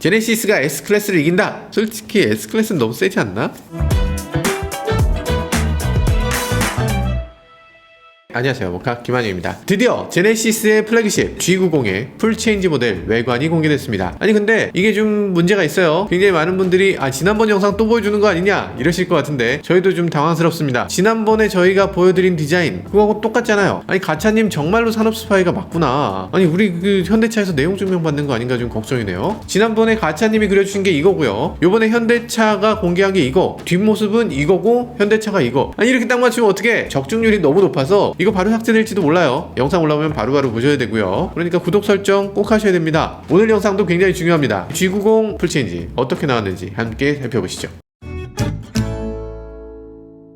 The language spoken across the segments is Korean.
제네시스가 S클래스를 이긴다. 솔직히 S클래스는 너무 세지 않나? 안녕하세요. 모카 김한유입니다. 드디어 제네시스의 플래그십 G90의 풀체인지 모델 외관이 공개됐습니다. 아니 근데 이게 좀 문제가 있어요. 굉장히 많은 분들이 아 지난번 영상 또 보여주는 거 아니냐? 이러실 것 같은데 저희도 좀 당황스럽습니다. 지난번에 저희가 보여드린 디자인 그거하고 똑같잖아요. 아니 가차님 정말로 산업 스파이가 맞구나. 아니 우리 그 현대차에서 내용 증명 받는 거 아닌가 좀 걱정이네요. 지난번에 가차님이 그려주신 게 이거고요. 요번에 현대차가 공개한 게 이거. 뒷모습은 이거고 현대차가 이거. 아니 이렇게 딱 맞추면 어떻게 적중률이 너무 높아서 이거 바로 삭제될지도 몰라요. 영상 올라오면 바로 바로 보셔야 되고요. 그러니까 구독 설정 꼭 하셔야 됩니다. 오늘 영상도 굉장히 중요합니다. G90 풀체인지 어떻게 나왔는지 함께 살펴보시죠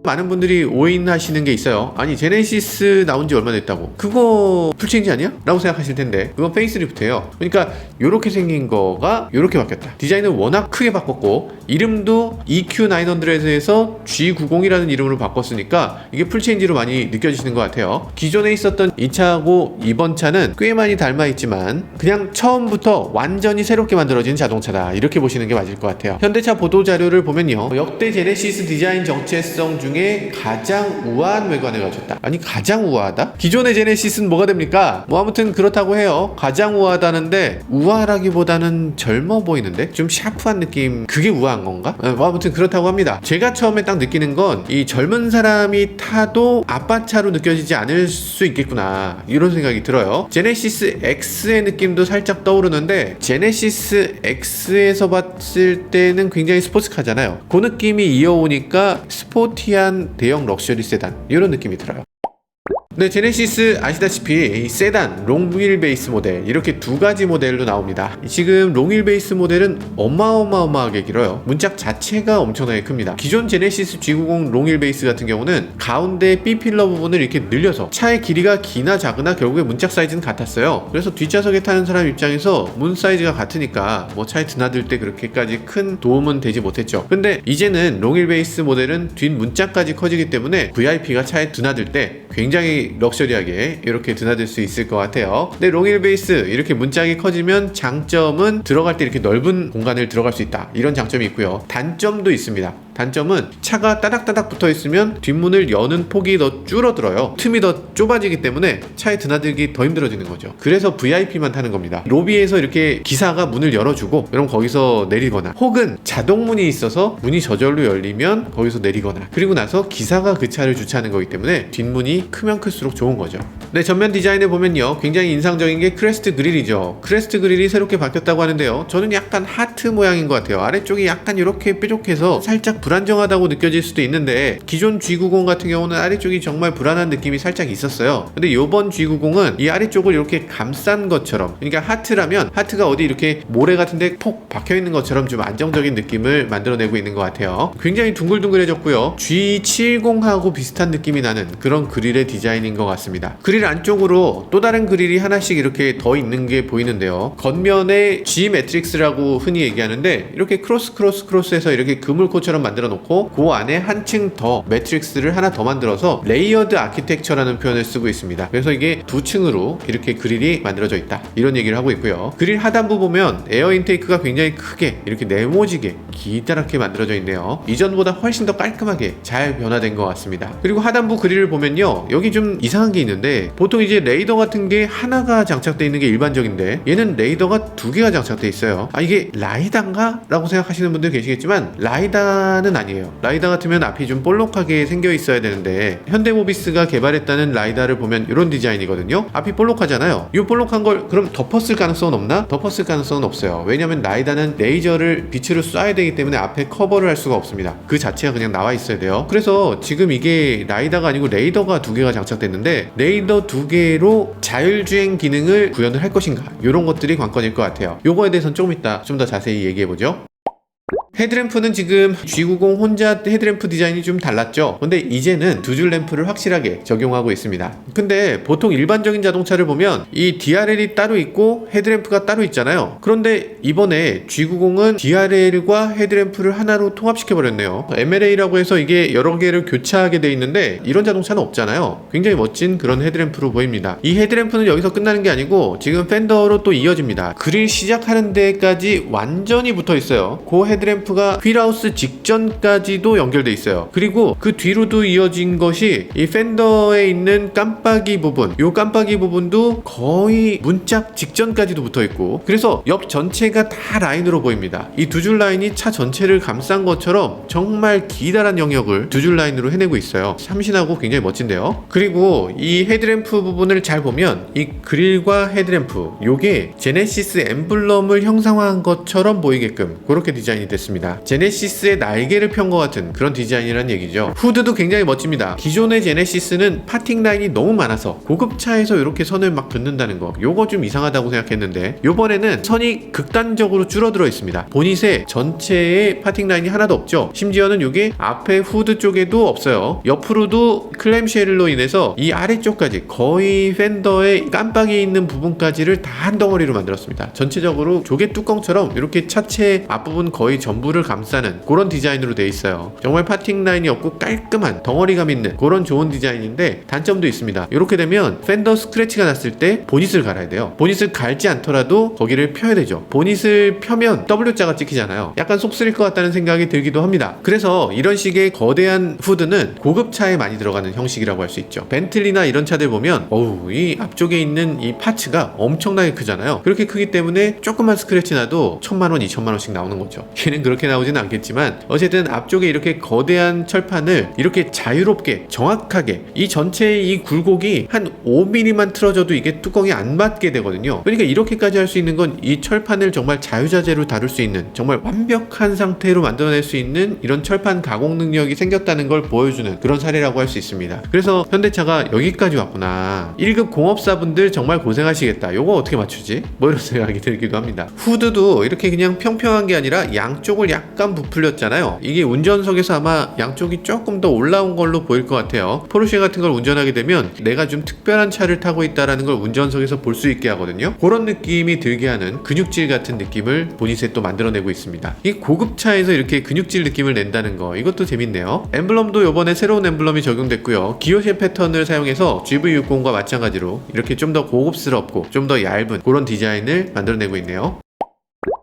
많은 분들이 오인하시는 게 있어요. 아니 제네시스 나온 지 얼마 됐다고? 그거 풀체인지 아니야? 라고 생각하실 텐데 그건 페이스리프트예요. 그러니까 이렇게 생긴 거가 이렇게 바뀌었다. 디자인을 워낙 크게 바꿨고 이름도 EQ900에서 G90이라는 이름으로 바꿨으니까 이게 풀체인지로 많이 느껴지시는 것 같아요. 기존에 있었던 이 차하고 이번 차는 꽤 많이 닮아 있지만 그냥 처음부터 완전히 새롭게 만들어진 자동차다 이렇게 보시는 게 맞을 것 같아요. 현대차 보도 자료를 보면요 역대 제네시스 디자인 정체성 중에 가장 우아한 외관을 가졌다. 아니 가장 우아하다? 기존의 제네시스는 뭐가 됩니까? 뭐 아무튼 그렇다고 해요. 가장 우아하다는데 우아하기보다는 젊어 보이는데 좀 샤프한 느낌 그게 우아한 건가? 어, 뭐 아무튼 그렇다고 합니다. 제가 처음에 딱 느끼는 건 이 젊은 사람이 타도 아빠 차로 느껴지지 않을 수 있겠구나 이런 생각이 들어요. 제네시스 X의 느낌도 살짝 떠오르는데 제네시스 X에서 봤을 때는 굉장히 스포츠카잖아요. 그 느낌이 이어오니까 스포티한 대형 럭셔리 세단 이런 느낌이 들어요. 네, 제네시스 아시다시피 이 세단, 롱휠 베이스 모델 이렇게 두 가지 모델로 나옵니다. 지금 롱휠 베이스 모델은 어마어마하게 길어요. 문짝 자체가 엄청나게 큽니다. 기존 제네시스 G90 롱휠 베이스 같은 경우는 가운데 B 필러 부분을 이렇게 늘려서 차의 길이가 기나 작으나 결국에 문짝 사이즈는 같았어요. 그래서 뒷좌석에 타는 사람 입장에서 문 사이즈가 같으니까 뭐 차에 드나들 때 그렇게까지 큰 도움은 되지 못했죠. 근데 이제는 롱휠 베이스 모델은 뒷 문짝까지 커지기 때문에 VIP가 차에 드나들 때 굉장히 럭셔리하게 이렇게 드나들 수 있을 것 같아요. 근데 롱힐 베이스 이렇게 문짝이 커지면 장점은 들어갈 때 이렇게 넓은 공간을 들어갈 수 있다. 이런 장점이 있고요. 단점도 있습니다. 단점은 차가 따닥따닥 붙어 있으면 뒷문을 여는 폭이 더 줄어들어요. 틈이 더 좁아지기 때문에 차에 드나들기 더 힘들어지는 거죠. 그래서 VIP만 타는 겁니다. 로비에서 이렇게 기사가 문을 열어주고 그럼 거기서 내리거나 혹은 자동문이 있어서 문이 저절로 열리면 거기서 내리거나 그리고 나서 기사가 그 차를 주차하는 거기 때문에 뒷문이 크면 클수록 좋은 거죠. 네, 전면 디자인을 보면요. 굉장히 인상적인 게 크레스트 그릴이죠. 크레스트 그릴이 새롭게 바뀌었다고 하는데요. 저는 약간 하트 모양인 것 같아요. 아래쪽이 약간 이렇게 뾰족해서 살짝 불안정하다고 느껴질 수도 있는데 기존 G90 같은 경우는 아래쪽이 정말 불안한 느낌이 살짝 있었어요. 근데 이번 G90은 이 아래쪽을 이렇게 감싼 것처럼 그러니까 하트라면 하트가 어디 이렇게 모래 같은데 폭 박혀 있는 것처럼 좀 안정적인 느낌을 만들어내고 있는 것 같아요. 굉장히 둥글둥글해졌고요. G70하고 비슷한 느낌이 나는 그런 그릴의 디자인인 것 같습니다. 그릴 안쪽으로 또 다른 그릴이 하나씩 이렇게 더 있는 게 보이는데요. 겉면에 G 매트릭스라고 흔히 얘기하는데 이렇게 크로스 크로스 크로스해서 이렇게 그물코처럼 만 들어 놓고 그 안에 한층 더 매트릭스를 하나 더 만들어서 레이어드 아키텍처라는 표현을 쓰고 있습니다. 그래서 이게 두 층으로 이렇게 그릴이 만들어져 있다. 이런 얘기를 하고 있고요. 그릴 하단부 보면 에어 인테이크가 굉장히 크게 이렇게 네모지게 기다랗게 만들어져 있네요. 이전보다 훨씬 더 깔끔하게 잘 변화된 것 같습니다. 그리고 하단부 그릴을 보면요. 여기 좀 이상한 게 있는데 보통 이제 레이더 같은 게 하나가 장착되어 있는 게 일반적인데 얘는 레이더가 두 개가 장착되어 있어요. 아 이게 라이다인가? 라고 생각하시는 분들 계시겠지만 라이 다는 아니에요. 라이다 같으면 앞이 좀 볼록하게 생겨 있어야 되는데 현대모비스가 개발했다는 라이다를 보면 이런 디자인이거든요. 앞이 볼록하잖아요. 이 볼록한 걸 그럼 덮었을 가능성은 없나? 덮었을 가능성은 없어요. 왜냐면 라이다는 레이저를 빛으로 쏴야 되기 때문에 앞에 커버를 할 수가 없습니다. 그 자체가 그냥 나와 있어야 돼요. 그래서 지금 이게 라이다가 아니고 레이더가 두 개가 장착됐는데 레이더 두 개로 자율주행 기능을 구현을 할 것인가 이런 것들이 관건일 것 같아요. 요거에 대해서는 조금 이따 좀 더 자세히 얘기해 보죠. 헤드램프는 지금 G90 혼자 헤드램프 디자인이 좀 달랐죠. 근데 이제는 두 줄 램프를 확실하게 적용하고 있습니다. 근데 보통 일반적인 자동차를 보면 이 DRL이 따로 있고 헤드램프가 따로 있잖아요. 그런데 이번에 G90은 DRL과 헤드램프를 하나로 통합시켜 버렸네요. MLA라고 해서 이게 여러 개를 교차하게 돼 있는데 이런 자동차는 없잖아요. 굉장히 멋진 그런 헤드램프로 보입니다. 이 헤드램프는 여기서 끝나는 게 아니고 지금 팬더로 또 이어집니다. 그릴 시작하는 데까지 완전히 붙어 있어요. 그 헤드램프 가 휠하우스 직전까지도 연결돼 있어요. 그리고 그 뒤로도 이어진 것이 이 팬더에 있는 깜빡이 부분, 요 깜빡이 부분도 거의 문짝 직전까지도 붙어 있고, 그래서 옆 전체가 다 라인으로 보입니다. 이 두 줄 라인이 차 전체를 감싼 것처럼 정말 기다란 영역을 두 줄 라인으로 해내고 있어요. 참신하고 굉장히 멋진데요. 그리고 이 헤드램프 부분을 잘 보면 이 그릴과 헤드램프, 요게 제네시스 엠블럼을 형상화한 것처럼 보이게끔 그렇게 디자인이 됐습니다. 제네시스의 날개를 편 것 같은 그런 디자인이란 얘기죠. 후드도 굉장히 멋집니다. 기존의 제네시스는 파팅 라인이 너무 많아서 고급 차에서 이렇게 선을 막 긋는다는 거, 요거 좀 이상하다고 생각했는데 요번에는 선이 극단적으로 줄어들어 있습니다. 보닛에 전체에 파팅 라인이 하나도 없죠. 심지어는 이게 앞에 후드 쪽에도 없어요. 옆으로도 클램쉘로 인해서 이 아래쪽까지 거의 팬더의 깜빡이 있는 부분까지를 다 한 덩어리로 만들었습니다. 전체적으로 조개 뚜껑처럼 이렇게 차체 앞부분 거의 전부 를 감싸는 그런 디자인으로 돼 있어요. 정말 파팅 라인이 없고 깔끔한 덩어리감 있는 그런 좋은 디자인인데 단점도 있습니다. 이렇게 되면 팬더 스크래치가 났을 때 보닛을 갈아야 돼요. 보닛을 갈지 않더라도 거기를 펴야 되죠. 보닛을 펴면 W자가 찍히잖아요. 약간 속 쓰릴 것 같다는 생각이 들기도 합니다. 그래서 이런 식의 거대한 후드는 고급 차에 많이 들어가는 형식이라고 할 수 있죠. 벤틀리나 이런 차들 보면 어우 이 앞쪽에 있는 이 파츠가 엄청나게 크잖아요. 그렇게 크기 때문에 조금만 스크래치 나도 천만 원, 이천만 원씩 나오는 거죠. 얘는 그 렇게 나오진 않겠지만 어쨌든 앞쪽에 이렇게 거대한 철판을 이렇게 자유롭게 정확하게 이 전체의 이 굴곡이 한 5mm만 틀어져도 이게 뚜껑이 안 맞게 되거든요. 그러니까 이렇게까지 할 수 있는 건 이 철판을 정말 자유자재로 다룰 수 있는 정말 완벽한 상태로 만들어낼 수 있는 이런 철판 가공 능력이 생겼다는 걸 보여주는 그런 사례라고 할 수 있습니다. 그래서 현대차가 여기까지 왔구나. 1급 공업사분들 정말 고생하시겠다. 요거 어떻게 맞추지? 뭐 이런 생각이 들기도 합니다. 후드도 이렇게 그냥 평평한 게 아니라 양쪽 을 약간 부풀렸잖아요. 이게 운전석에서 아마 양쪽이 조금 더 올라온 걸로 보일 것 같아요. 포르쉐 같은 걸 운전하게 되면 내가 좀 특별한 차를 타고 있다라는 걸 운전석에서 볼 수 있게 하거든요. 그런 느낌이 들게 하는 근육질 같은 느낌을 보닛에 또 만들어내고 있습니다. 이 고급차에서 이렇게 근육질 느낌을 낸다는 거 이것도 재밌네요. 엠블럼도 이번에 새로운 엠블럼이 적용됐고요. 기어쉐 패턴을 사용해서 GV60과 마찬가지로 이렇게 좀 더 고급스럽고 좀 더 얇은 그런 디자인을 만들어내고 있네요.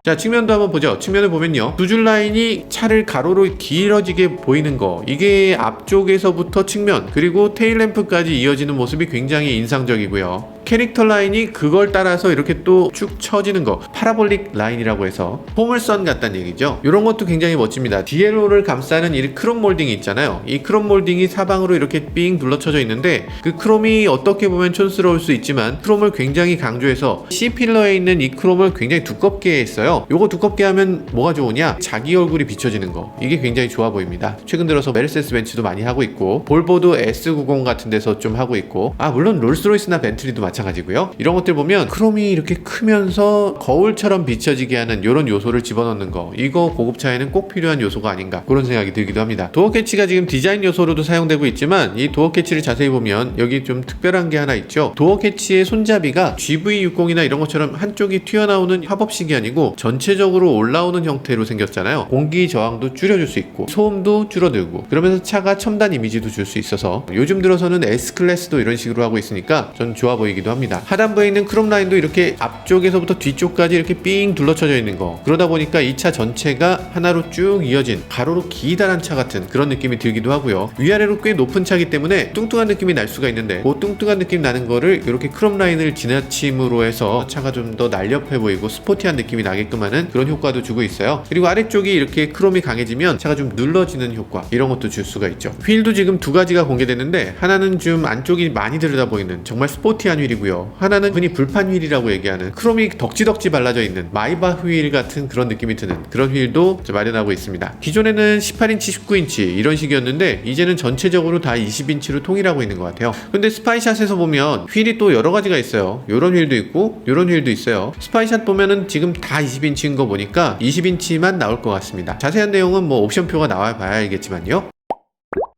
자 측면도 한번 보죠. 측면을 보면요. 두 줄 라인이 차를 가로로 길어지게 보이는 거. 이게 앞쪽에서부터 측면 그리고 테일램프까지 이어지는 모습이 굉장히 인상적이고요 캐릭터 라인이 그걸 따라서 이렇게 또 쭉 처지는 거 파라볼릭 라인이라고 해서 포물선 같다는 얘기죠. 이런 것도 굉장히 멋집니다. 디엘로를 감싸는 이 크롬 몰딩이 있잖아요. 이 크롬 몰딩이 사방으로 이렇게 삥 둘러쳐져 있는데 그 크롬이 어떻게 보면 촌스러울 수 있지만 크롬을 굉장히 강조해서 C 필러에 있는 이 크롬을 굉장히 두껍게 했어요. 요거 두껍게 하면 뭐가 좋으냐? 자기 얼굴이 비춰지는 거. 이게 굉장히 좋아 보입니다. 최근 들어서 메르세스 벤츠도 많이 하고 있고 볼보도 S90 같은 데서 좀 하고 있고. 아 물론 롤스로이스나 벤틀리도 마찬가지 고요. 이런 것들 보면 크롬이 이렇게 크면서 거울처럼 비춰지게 하는 이런 요소를 집어넣는 거 이거 고급차에는 꼭 필요한 요소가 아닌가 그런 생각이 들기도 합니다. 도어 캐치가 지금 디자인 요소로도 사용되고 있지만 이 도어 캐치를 자세히 보면 여기 좀 특별한 게 하나 있죠. 도어 캐치의 손잡이가 GV60이나 이런 것처럼 한쪽이 튀어나오는 협업식이 아니고 전체적으로 올라오는 형태로 생겼잖아요. 공기 저항도 줄여줄 수 있고 소음도 줄어들고 그러면서 차가 첨단 이미지도 줄 수 있어서 요즘 들어서는 S클래스도 이런 식으로 하고 있으니까 전 좋아 보이기도 합니다. 하단부에 있는 크롬 라인도 이렇게 앞쪽에서부터 뒤쪽까지 이렇게 삥 둘러쳐져 있는 거. 그러다 보니까 이 차 전체가 하나로 쭉 이어진 가로로 기다란 차 같은 그런 느낌이 들기도 하고요. 위아래로 꽤 높은 차기 때문에 뚱뚱한 느낌이 날 수가 있는데 그 뚱뚱한 느낌 나는 거를 이렇게 크롬 라인을 지나침으로 해서 차가 좀 더 날렵해 보이고 스포티한 느낌이 나게끔 하는 그런 효과도 주고 있어요. 그리고 아래쪽이 이렇게 크롬이 강해지면 차가 좀 눌러지는 효과 이런 것도 줄 수가 있죠. 휠도 지금 두 가지가 공개됐는데 하나는 좀 안쪽이 많이 들여다 보이는 정말 스포티한 휠이고 휠이고요. 하나는 흔히 불판 휠이라고 얘기하는 크롬이 덕지덕지 발라져 있는 마이바 휠 같은 그런 느낌이 드는 그런 휠도 마련하고 있습니다. 기존에는 18인치, 19인치 이런 식이었는데 이제는 전체적으로 다 20인치로 통일하고 있는 것 같아요. 근데 스파이샷에서 보면 휠이 또 여러 가지가 있어요. 요런 휠도 있고 요런 휠도 있어요. 스파이샷 보면은 지금 다 20인치인 거 보니까 20인치만 나올 것 같습니다. 자세한 내용은 뭐 옵션표가 나와 봐야 알겠지만요.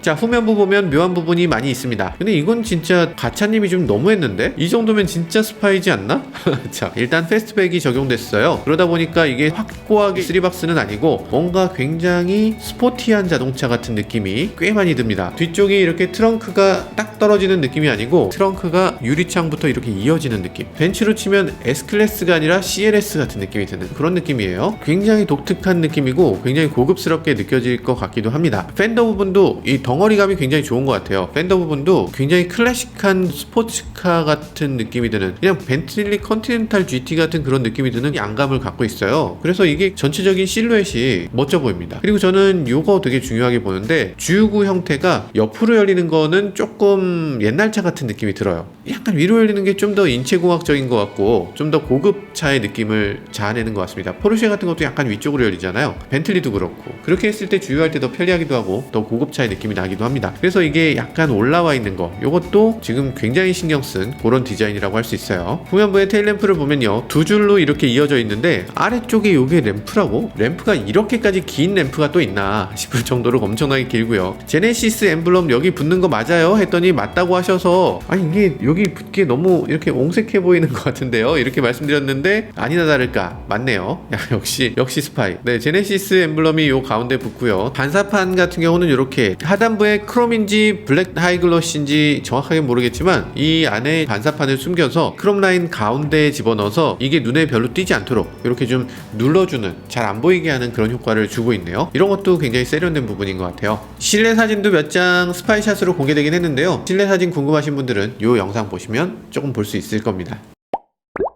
자 후면부 보면 묘한 부분이 많이 있습니다. 근데 이건 진짜 가차님이 좀 너무했는데? 이 정도면 진짜 스파이지 않나? 자 일단 패스트백이 적용됐어요. 그러다 보니까 이게 확고하게 3박스는 아니고 뭔가 굉장히 스포티한 자동차 같은 느낌이 꽤 많이 듭니다. 뒤쪽이 이렇게 트렁크가 딱 떨어지는 느낌이 아니고 트렁크가 유리창부터 이렇게 이어지는 느낌. 벤츠로 치면 S클래스가 아니라 CLS 같은 느낌이 드는 그런 느낌이에요. 굉장히 독특한 느낌이고 굉장히 고급스럽게 느껴질 것 같기도 합니다. 팬더 부분도 이 덩어리감이 굉장히 좋은 것 같아요. 팬더 부분도 굉장히 클래식한 스포츠카 같은 느낌이 드는 그냥 벤틀리 컨티넨탈 GT 같은 그런 느낌이 드는 양감을 갖고 있어요. 그래서 이게 전체적인 실루엣이 멋져 보입니다. 그리고 저는 이거 되게 중요하게 보는데 주유구 형태가 옆으로 열리는 거는 조금 옛날 차 같은 느낌이 들어요. 약간 위로 열리는 게 좀 더 인체공학적인 것 같고 좀 더 고급 차의 느낌을 자아내는 것 같습니다. 포르쉐 같은 것도 약간 위쪽으로 열리잖아요. 벤틀리도 그렇고 그렇게 했을 때 주유할 때 더 편리하기도 하고 더 고급 차의 느낌이 나 기도 합니다. 그래서 이게 약간 올라와 있는 거 이것도 지금 굉장히 신경 쓴 그런 디자인이라고 할 수 있어요. 후면부의 테일 램프를 보면요 두 줄로 이렇게 이어져 있는데 아래쪽에 이게 램프라고 램프가 이렇게까지 긴 램프가 또 있나 싶을 정도로 엄청나게 길고요. 제네시스 엠블럼 여기 붙는 거 맞아요? 했더니 맞다고 하셔서 아니 이게 여기 붙기에 너무 이렇게 옹색해 보이는 것 같은데요. 이렇게 말씀드렸는데 아니나 다를까 맞네요. 야, 역시 역시 스파이. 네 제네시스 엠블럼이 요 가운데 붙고요. 반사판 같은 경우는 이렇게 하단 부에 크롬인지 블랙 하이글로시인지 정확하게 모르겠지만 이 안에 반사판을 숨겨서 크롬 라인 가운데에 집어넣어서 이게 눈에 별로 띄지 않도록 이렇게 좀 눌러주는 잘 안 보이게 하는 그런 효과를 주고 있네요. 이런 것도 굉장히 세련된 부분인 것 같아요. 실내 사진도 몇 장 스파이샷으로 공개되긴 했는데요. 실내 사진 궁금하신 분들은 이 영상 보시면 조금 볼 수 있을 겁니다.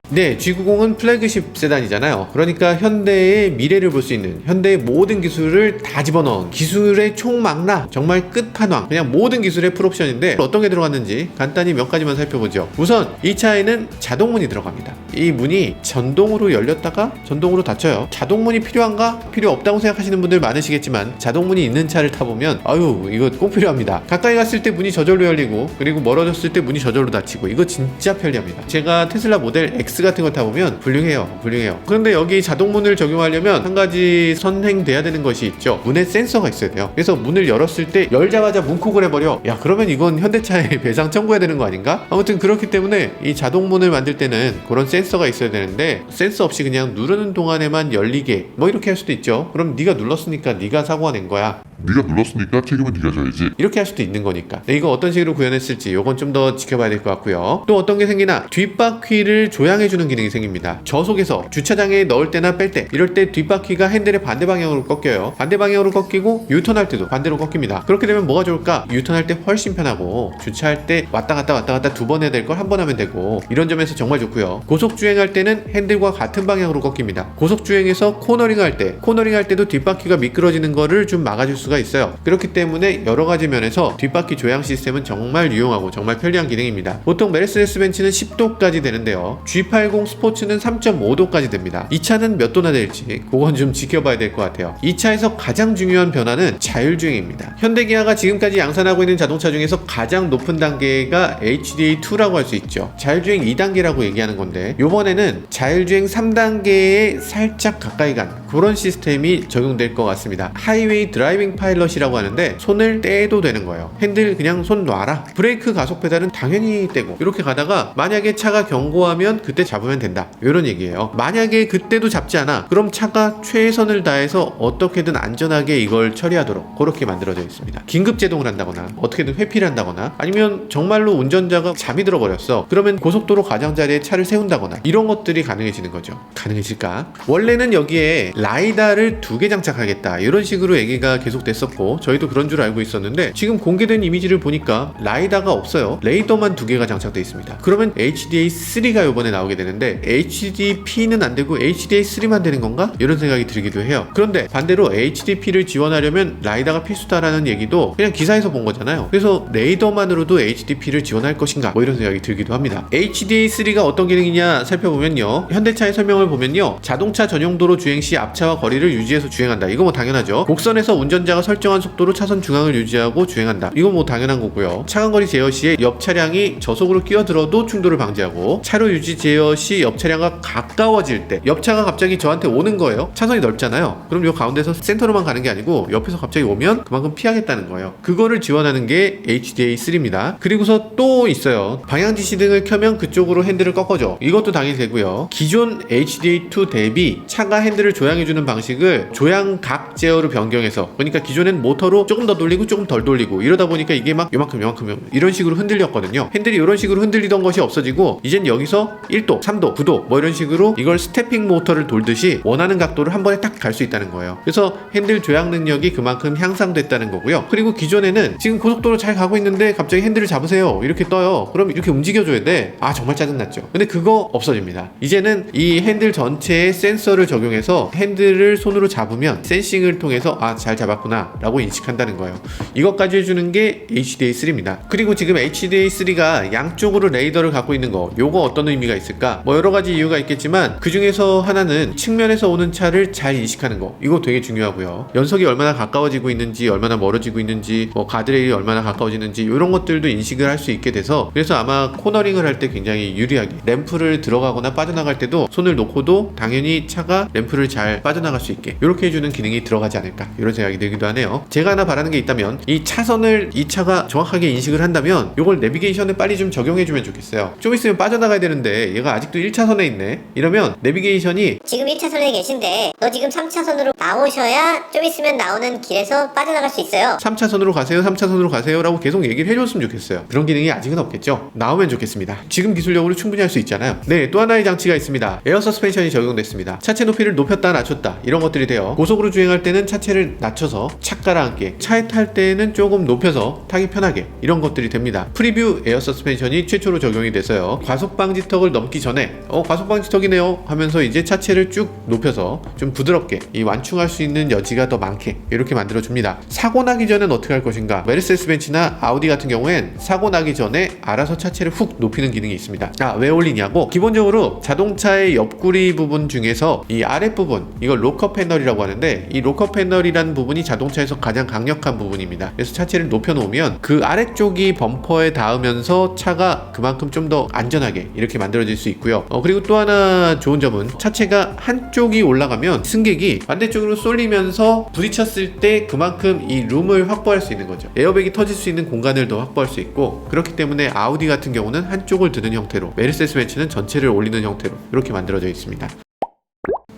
네, G90은 플래그십 세단이잖아요. 그러니까 현대의 미래를 볼 수 있는 현대의 모든 기술을 다 집어넣은 기술의 총망라 정말 끝판왕 그냥 모든 기술의 풀옵션인데 어떤 게 들어갔는지 간단히 몇 가지만 살펴보죠. 우선 이 차에는 자동문이 들어갑니다. 이 문이 전동으로 열렸다가 전동으로 닫혀요. 자동문이 필요한가? 필요 없다고 생각하시는 분들 많으시겠지만 자동문이 있는 차를 타보면 아유 이거 꼭 필요합니다. 가까이 갔을 때 문이 저절로 열리고 그리고 멀어졌을 때 문이 저절로 닫히고 이거 진짜 편리합니다. 제가 테슬라 모델 X 같은 거 타보면 훌륭해요. 훌륭해요. 그런데 여기 자동문을 적용하려면 한 가지 선행돼야 되는 것이 있죠. 문에 센서가 있어야 돼요. 그래서 문을 열었을 때 열자마자 문콕을 해버려. 야 그러면 이건 현대차에 배상 청구해야 되는 거 아닌가? 아무튼 그렇기 때문에 이 자동문을 만들 때는 그런 센서가 있어야 되는데 센서 없이 그냥 누르는 동안에만 열리게 뭐 이렇게 할 수도 있죠. 그럼 네가 눌렀으니까 네가 사고가 낸 거야. 네가 눌렀으니까 책임은 네가 져야지. 이렇게 할 수도 있는 거니까. 네, 이거 어떤 식으로 구현했을지 요건 좀 더 지켜봐야 될 것 같고요. 또 어떤 게 생기나 뒷바퀴를 조향해 주는 기능이 생깁니다. 저속에서 주차장에 넣을 때나 뺄 때 이럴 때 뒷바퀴가 핸들의 반대 방향으로 꺾여요. 반대 방향으로 꺾이고 유턴할 때도 반대로 꺾입니다. 그렇게 되면 뭐가 좋을까? 유턴할 때 훨씬 편하고 주차할 때 왔다 갔다 왔다 갔다 두 번 해야 될 걸 한 번 하면 되고 이런 점에서 정말 좋고요. 고속 주행할 때는 핸들과 같은 방향으로 꺾입니다. 고속 주행에서 코너링 할 때, 코너링 할 때도 뒷바퀴가 미끄러지는 거를 좀 막아줄 수가 있어요. 그렇기 때문에 여러 가지 면에서 뒷바퀴 조향 시스템은 정말 유용하고 정말 편리한 기능입니다. 보통 메르세데스 벤츠는 10도까지 되는데요. G80 스포츠는 3.5도까지 됩니다. 이 차는 몇 도나 될지 그건 좀 지켜봐야 될 것 같아요. 이 차에서 가장 중요한 변화는 자율주행입니다. 현대기아가 지금까지 양산하고 있는 자동차 중에서 가장 높은 단계가 HDA2라고 할 수 있죠. 자율주행 2단계라고 얘기하는 건데 이번에는 자율주행 3단계에 살짝 가까이 간 그런 시스템이 적용될 것 같습니다. 하이웨이 드라이빙 파일럿이라고 하는데 손을 떼도 되는 거예요. 핸들 그냥 손 놔라. 브레이크 가속 페달은 당연히 떼고 이렇게 가다가 만약에 차가 경고하면 그때 잡으면 된다. 이런 얘기예요. 만약에 그때도 잡지 않아. 그럼 차가 최선을 다해서 어떻게든 안전하게 이걸 처리하도록 그렇게 만들어져 있습니다. 긴급 제동을 한다거나 어떻게든 회피를 한다거나 아니면 정말로 운전자가 잠이 들어버렸어. 그러면 고속도로 가장자리에 차를 세운다거나 이런 것들이 가능해지는 거죠. 가능해질까? 원래는 여기에 라이다를 두 개 장착하겠다 이런 식으로 얘기가 계속 장착됐었고 저희도 그런 줄 알고 있었는데 지금 공개된 이미지를 보니까 라이다가 없어요. 레이더만 두 개가 장착돼 있습니다. 그러면 HDA3가 이번에 나오게 되는데 HDP는 안 되고 HDA3만 되는 건가? 이런 생각이 들기도 해요. 그런데 반대로 HDP를 지원하려면 라이다가 필수다라는 얘기도 그냥 기사에서 본 거잖아요. 그래서 레이더만으로도 HDP를 지원할 것인가? 뭐 이런 생각이 들기도 합니다. HDA3가 어떤 기능이냐 살펴보면요. 현대차의 설명을 보면요. 자동차 전용도로 주행 시 앞 차와 거리를 유지해서 주행한다. 이거 뭐 당연하죠. 곡선에서 운전자가 설정한 속도로 차선 중앙을 유지하고 주행한다. 이거 뭐 당연한 거고요. 차간거리 제어 시에 옆 차량이 저속으로 끼어들어도 충돌을 방지하고 차로 유지 제어 시 옆 차량과 가까워질 때 옆 차가 갑자기 저한테 오는 거예요. 차선이 넓잖아요. 그럼 요 가운데서 센터로만 가는 게 아니고 옆에서 갑자기 오면 그만큼 피하겠다는 거예요. 그거를 지원하는 게 HDA3입니다. 그리고서 또 있어요. 방향 지시 등을 켜면 그쪽으로 핸들을 꺾어줘. 이것도 당연히 되고요. 기존 HDA2 대비 차가 핸들을 조향 해주는 방식을 조향각 제어로 변경해서 그러니까 기존엔 모터로 조금 더 돌리고 조금 덜 돌리고 이러다 보니까 이게 막 요만큼 요만큼 이런 식으로 흔들렸거든요. 핸들이 이런 식으로 흔들리던 것이 없어지고 이젠 여기서 1도, 3도, 9도 뭐 이런 식으로 이걸 스태핑 모터를 돌듯이 원하는 각도를 한 번에 딱 갈 수 있다는 거예요. 그래서 핸들 조향 능력이 그만큼 향상됐다는 거고요. 그리고 기존에는 지금 고속도로 잘 가고 있는데 갑자기 핸들을 잡으세요. 이렇게 떠요. 그럼 이렇게 움직여줘야 돼. 아 정말 짜증났죠. 근데 그거 없어집니다. 이제는 이 핸들 전체에 센서를 적용해서 핸 들을 손으로 잡으면 센싱을 통해서 아 잘 잡았구나 라고 인식한다는 거예요. 이것까지 해주는 게 HDA3입니다. 그리고 지금 HDA3가 양쪽으로 레이더를 갖고 있는 거 요거 어떤 의미가 있을까? 뭐 여러 가지 이유가 있겠지만 그 중에서 하나는 측면에서 오는 차를 잘 인식하는 거 이거 되게 중요하고요. 연석이 얼마나 가까워지고 있는지 얼마나 멀어지고 있는지 뭐 가드레일이 얼마나 가까워지는지 이런 것들도 인식을 할 수 있게 돼서 그래서 아마 코너링을 할 때 굉장히 유리하게 램프를 들어가거나 빠져나갈 때도 손을 놓고도 당연히 차가 램프를 잘 빠져나갈 수 있게 이렇게 해주는 기능이 들어가지 않을까 이런 생각이 들기도 하네요. 제가 하나 바라는 게 있다면 이 차선을 이 차가 정확하게 인식을 한다면 이걸 내비게이션에 빨리 좀 적용해주면 좋겠어요. 좀 있으면 빠져나가야 되는데 얘가 아직도 1차선에 있네. 이러면 내비게이션이 지금 1차선에 계신데 너 지금 3차선으로 나오셔야 좀 있으면 나오는 길에서 빠져나갈 수 있어요. 3차선으로 가세요, 3차선으로 가세요 라고 계속 얘기를 해줬으면 좋겠어요. 그런 기능이 아직은 없겠죠? 나오면 좋겠습니다. 지금 기술력으로 충분히 할 수 있잖아요. 네, 또 하나의 장치가 있습니다. 에어 서스펜션이 적용됐습니다. 차체 높이를 높였다 낮 췄다 이런 것들이 돼요. 고속으로 주행할 때는 차체를 낮춰서 차가라 함께 차에 탈 때는 조금 높여서 타기 편하게 이런 것들이 됩니다. 프리뷰 에어 서스펜션이 최초로 적용이 돼서요. 과속 방지턱을 넘기 전에 어 과속 방지턱이네요 하면서 이제 차체를 쭉 높여서 좀 부드럽게 이 완충할 수 있는 여지가 더 많게 이렇게 만들어 줍니다. 사고 나기 전엔 어떻게 할 것인가? 메르세스 벤츠나 아우디 같은 경우엔 사고 나기 전에 알아서 차체를 훅 높이는 기능이 있습니다. 아, 왜 올리냐고? 기본적으로 자동차의 옆구리 부분 중에서 이 아랫부분, 이걸 로커 패널이라고 하는데 이 로커 패널이라는 부분이 자동차에서 가장 강력한 부분입니다. 그래서 차체를 높여 놓으면 그 아래쪽이 범퍼에 닿으면서 차가 그만큼 좀 더 안전하게 이렇게 만들어질 수 있고요. 어, 그리고 또 하나 좋은 점은 차체가 한쪽이 올라가면 승객이 반대쪽으로 쏠리면서 부딪혔을 때 그만큼 이 룸을 확보할 수 있는 거죠. 에어백이 터질 수 있는 공간을 더 확보할 수 있고 그렇기 때문에 아우디 같은 경우는 한쪽을 드는 형태로 메르세스 벤츠는 전체를 올리는 형태로 이렇게 만들어져 있습니다.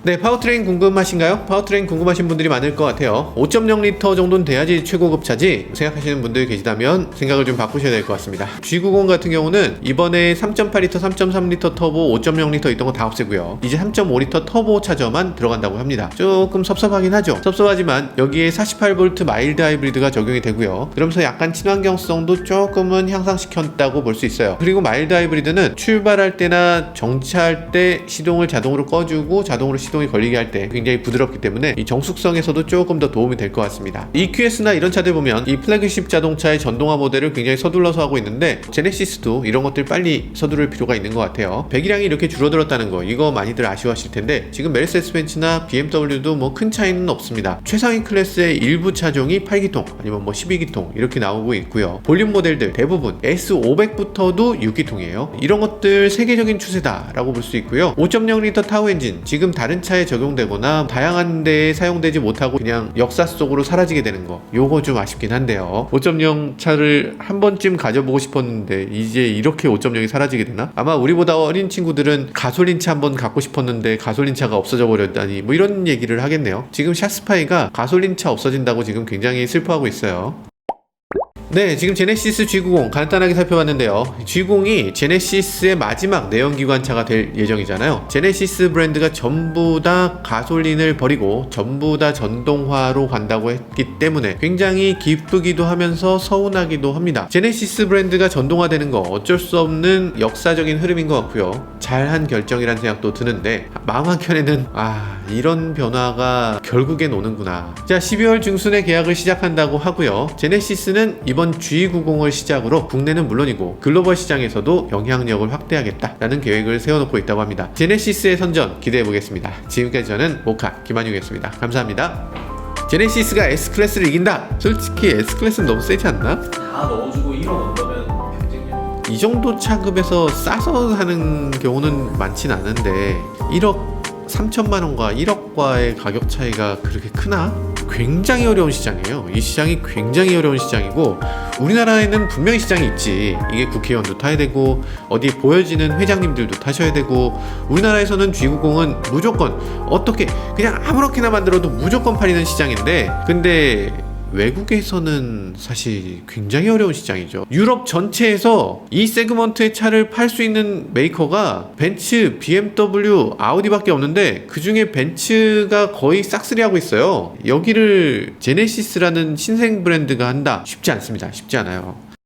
네, 파워트레인 궁금하신가요? 파워트레인 궁금하신 분들이 많을 것 같아요. 5.0리터 정도는 돼야지 최고급 차지 생각하시는 분들 계시다면 생각을 좀 바꾸셔야 될 것 같습니다. G90 같은 경우는 이번에 3.8리터, 3.3리터 터보, 5.0리터 있던 거 다 없애고요. 이제 3.5리터 터보 차저만 들어간다고 합니다. 조금 섭섭하긴 하죠. 섭섭하지만 여기에 48V 마일드 하이브리드가 적용이 되고요. 그러면서 약간 친환경성도 조금은 향상시켰다고 볼 수 있어요. 그리고 마일드 하이브리드는 출발할 때나 정차할 때 시동을 자동으로 꺼주고 자동으로 시 동이 걸리게 할 때 굉장히 부드럽기 때문에 이 정숙성에서도 조금 더 도움이 될 것 같습니다. EQS나 이런 차들 보면 이 플래그십 자동차의 전동화 모델을 굉장히 서둘러서 하고 있는데 제네시스도 이런 것들 빨리 서두를 필요가 있는 것 같아요. 배기량이 이렇게 줄어들었다는 거 이거 많이들 아쉬워하실 텐데 지금 메르세스 벤츠나 BMW도 뭐 큰 차이는 없습니다. 최상위 클래스의 일부 차종이 8기통 아니면 뭐 12기통 이렇게 나오고 있고요. 볼륨 모델들 대부분 S500부터도 6기통이에요. 이런 것들 세계적인 추세다라고 볼 수 있고요. 5.0리터 타우 엔진 지금 다른 차에 적용되거나 다양한 데에 사용되지 못하고 그냥 역사 속으로 사라지게 되는 거. 요거 좀 아쉽긴 한데요. 5.0 차를 한 번쯤 가져보고 싶었는데 이제 이렇게 5.0이 사라지게 되나? 아마 우리보다 어린 친구들은 가솔린 차 한번 갖고 싶었는데 가솔린 차가 없어져 버렸다니 뭐 이런 얘기를 하겠네요. 지금 샤스파이가 가솔린 차 없어진다고 지금 굉장히 슬퍼하고 있어요 네, 지금 제네시스 G90 간단하게 살펴봤는데요. G90이 제네시스의 마지막 내연기관차가 될 예정이잖아요. 제네시스 브랜드가 전부 다 가솔린을 버리고 전부 다 전동화로 간다고 했기 때문에 굉장히 기쁘기도 하면서 서운하기도 합니다. 제네시스 브랜드가 전동화되는 거 어쩔 수 없는 역사적인 흐름인 것 같고요. 잘한 결정이란 생각도 드는데 마음 한켠에는 아 이런 변화가 결국엔 오는구나. 자 12월 중순에 계약을 시작한다고 하고요. 제네시스는 이번 G90을 시작으로 국내는 물론이고 글로벌 시장에서도 영향력을 확대하겠다라는 계획을 세워놓고 있다고 합니다. 제네시스의 선전 기대해 보겠습니다. 지금까지 저는 모카 김한용이었습니다. 감사합니다. 제네시스가 S 클래스를 이긴다. 솔직히 S 클래스는 너무 세지 않나? 다 넣어주고 1억 넘으면 경쟁력. 이 정도 차급에서 싸서 하는 경우는 많진 않은데 1억 3천만 원과 1억과의 가격 차이가 그렇게 크나? 굉장히 어려운 시장이에요. 이 시장이 굉장히 어려운 시장이고 우리나라에는 분명히 시장이 있지. 이게 국회의원도 타야 되고 어디 보여지는 회장님들도 타셔야 되고 우리나라에서는 G90은 무조건 어떻게 그냥 아무렇게나 만들어도 무조건 팔리는 시장인데 근데 외국에서는 사실 굉장히 어려운 시장이죠. 유럽 전체에서 이 세그먼트의 차를 팔 수 있는 메이커가 벤츠, BMW, 아우디밖에 없는데 그 중에 벤츠가 거의 싹쓸이 하고 있어요. 여기를 제네시스라는 신생 브랜드가 한다. 쉽지 않습니다. 쉽지 않아요.